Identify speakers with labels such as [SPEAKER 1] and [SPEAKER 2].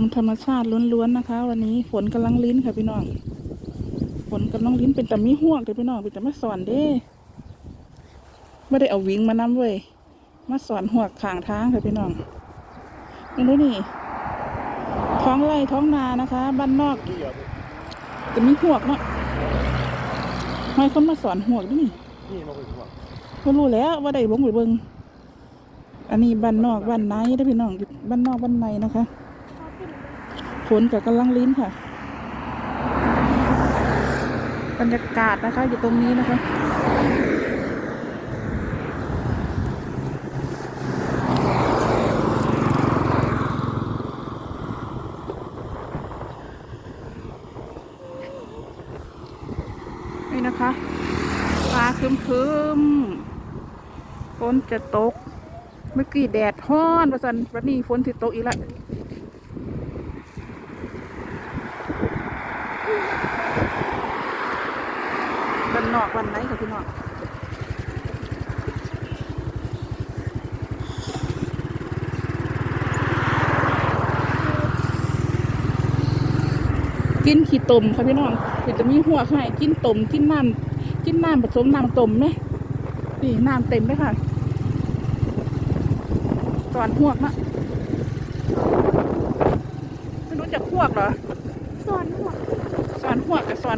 [SPEAKER 1] มธรรมชาติล้วนๆนะคะ วันนี้ฝนกำลังลิ้นค่ะพี่น้อง ฝนกำลังลิ้นเป็นแต่มีห่วงเลยพี่น้องเป็นแต่มาสอนเด้ไม่ได้เอาวิ่งมานำเว้ยมาสอนหัวข้างทางค่ะพี่น้องนี่ดูนี่ ท้องไร่ท้องนานะคะ บ้านนอกจะมีหวเนาะให้คนมาสอนหวด้วยนี่
[SPEAKER 2] นี่มาคุยว่า
[SPEAKER 1] ก็รู้แล้วว่าได้ลงไปเบิงอันนี้บ้านนอกบ้านในได้พี่น้องบ้านนอกบ้านในนะคะ นกับกำลังลิ้นค่ะ บรรยากาศนะคะอยู่ตรงนี้นะคะนี่นะคะฟ้าคึมคึมๆฝนจะตก เมื่อกี้แดดฮ้อนประสันวันนี้ฝนสิตกอีกแล้ว นนอกวันไหนค่ะพี่น้องกินขี้ตมค่ะพี่น้องคือจะมีหัวไข่กินตมกินน้ำกินน้ำผสมน้ำตมไหมนี่น้ำเต็มเลยค่ะสอนหวกนะไม่รู้จักหวกเหรอ
[SPEAKER 3] สอนหัว
[SPEAKER 1] สอนหวกกับสอน